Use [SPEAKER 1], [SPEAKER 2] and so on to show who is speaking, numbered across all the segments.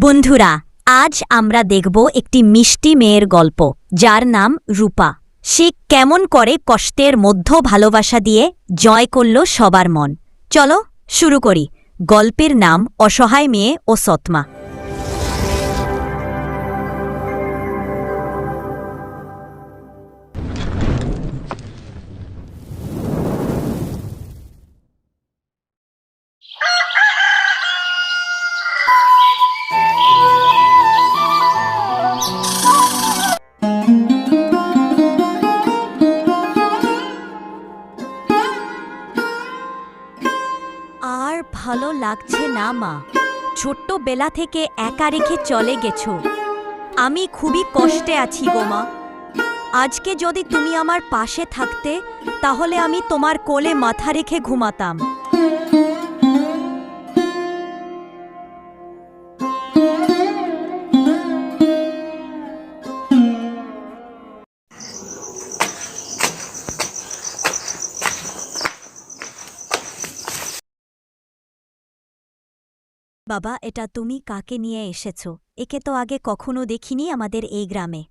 [SPEAKER 1] বন্ধুরা, আজ আমরা দেখব একটি মিষ্টি মেয়ের গল্প, যার নাম রূপা। সে কেমন করে কষ্টের মধ্য ভালোবাসা দিয়ে জয় করল সবার মন। চলো শুরু করি। গল্পের নাম অসহায় মেয়ে ও সৎমা। আর ভালো লাগছে না, মা। ছোট্ট বেলা থেকে একা রেখে চলে গেছো। আমি খুবই কষ্টে আছি গো, মা। আজকে যদি তুমি আমার পাশে থাকতে, তাহলে আমি তোমার কোলে মাথা রেখে ঘুমাতাম। বাবা এটা তুমি কাকে নিয়ে এসেছ? একে তো আগে কখনো দেখিনি আমাদের এই গ্রামে।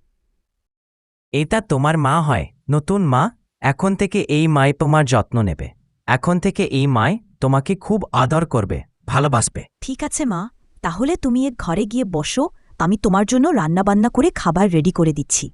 [SPEAKER 2] এটা তোমার মা হয় নতুন মা। এখন থেকে এই মাই তোমার যত্ন নেবে। এখন থেকে এই মাই তোমাকে খুব আদর করবে ভালোবাসবে।
[SPEAKER 3] ঠিক আছে মা তাহলে তুমি এক ঘরে গিয়ে বসো আমি তোমার জন্য রান্নাবান্না করে খাবার রেডি করে দিচ্ছি।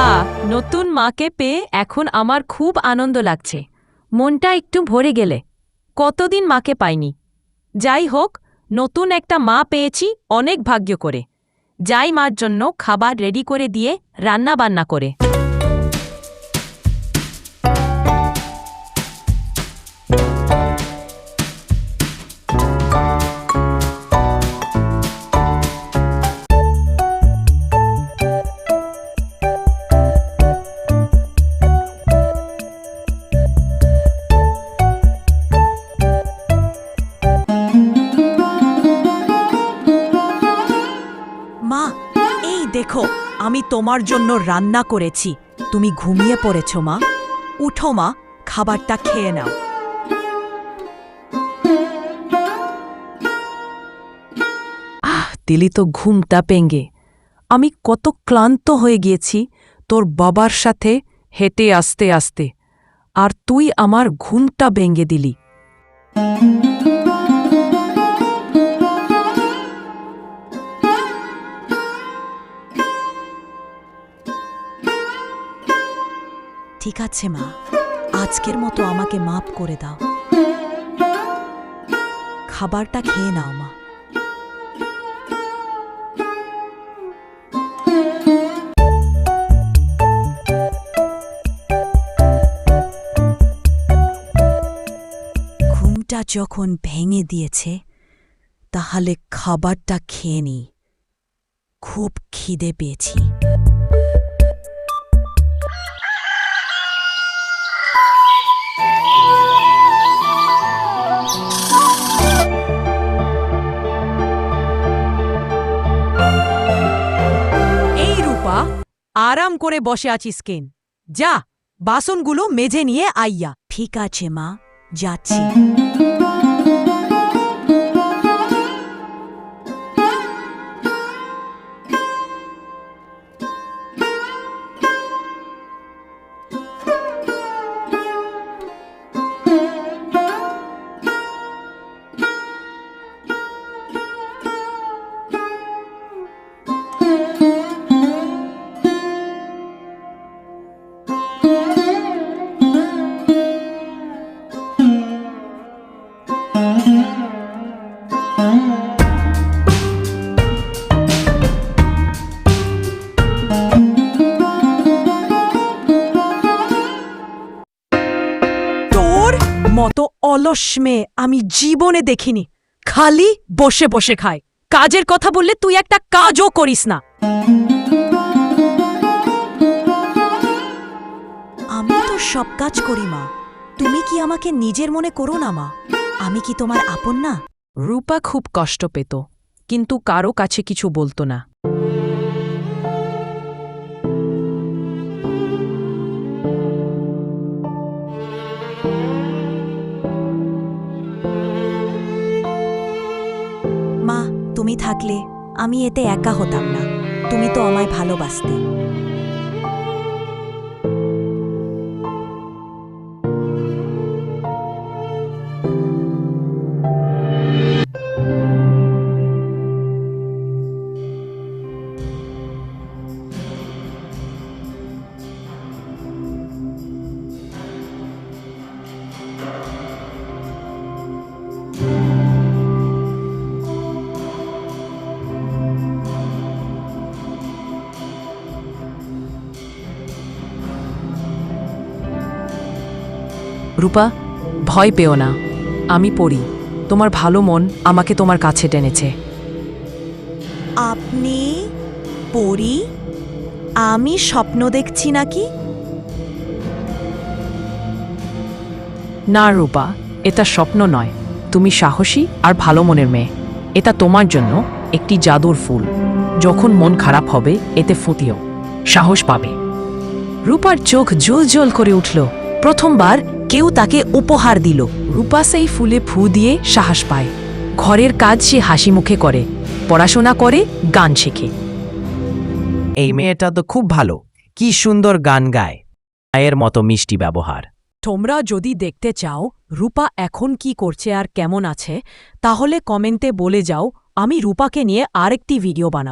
[SPEAKER 4] হা, নতুন মাকে পেয়ে এখন আমার খুব আনন্দ লাগছে। মনটা একটু ভরে গেলে। কতদিন মাকে পাইনি। যাই হোক, নতুন একটা মা পেয়েছি অনেক ভাগ্য করে। যাই মার জন্য খাবার রেডি করে দিয়ে রান্না বান্না করে।
[SPEAKER 3] আমি তোমার জন্য রান্না করেছি। তুমি ঘুমিয়ে পড়েছ, মা। উঠো, মা, খাবারটা খেয়ে নাও।
[SPEAKER 4] আহ, দিলি তো ঘুমটা পেঙ্গে। আমি কত ক্লান্ত হয়ে গিয়েছি তোর বাবার সাথে হেঁটে আসতে আসতে। আর তুই আমার ঘুমটা ভেঙে দিলি।
[SPEAKER 3] ঠিক আছে, মা। আজকের মতো আমাকে মাপ করে দাও। খাবারটা খেয়ে নাও, মা। ঘুমটা যখন ভেঙে দিয়েছে, তাহলে খাবারটা খেয়ে নি। খুব খিদে পেয়েছি।
[SPEAKER 4] আরাম করে বসে আছিস কেন যা বাসনগুলো মেঝে নিয়ে আইয়া।
[SPEAKER 3] ঠিক আছে মা। যাচ্ছি।
[SPEAKER 4] তোর মতো অলস মেয়ে আমি জীবনে দেখিনি। খালি বসে বসে খায় কাজের কথা বললে তুই একটা কাজও করিস না।
[SPEAKER 3] আমি তো সব কাজ করি, মা। তুমি কি আমাকে নিজের মনে করো না, মা? আমি কি তোমার আপন না?
[SPEAKER 4] রূপা খুব কষ্ট পেত, কিন্তু কারও কাছে কিছু বলতো না।
[SPEAKER 1] মা, তুমি থাকলে আমি এতে একা হতাম না। তুমি তো আমায় ভালোবাসতে।
[SPEAKER 4] রূপা ভয় পেও না। আমি পড়ি। তোমার ভালো মন আমাকে তোমার কাছে টেনেছে।
[SPEAKER 3] আপনি পড়ি? আমি স্বপ্ন দেখছি নাকি?
[SPEAKER 4] না রূপা এটা স্বপ্ন নয়। তুমি সাহসী আর ভালো মনের মেয়ে। এটা তোমার জন্য একটি জাদুর ফুল। যখন মন খারাপ হবে এতে ফুটিও সাহস পাবে। রূপার চোখ জল জল করে উঠল। প্রথমবার কেউ তাকে উপহার দিল। রূপা সেই ফুলে ফু দিয়ে সাহস পায়। ঘরের কাজ সে হাসি মুখে করে পড়াশোনা করে গান শেখে।
[SPEAKER 2] এই মেয়েটা তো খুব ভালো। কি সুন্দর গান গায়। মায়ের মতো মিষ্টি ব্যবহার।
[SPEAKER 3] তোমরা যদি দেখতে চাও রূপা এখন কি করছে আর কেমন আছে তাহলে কমেন্টে বলে যাও আমি রূপাকে নিয়ে আরেকটি ভিডিও বানাব।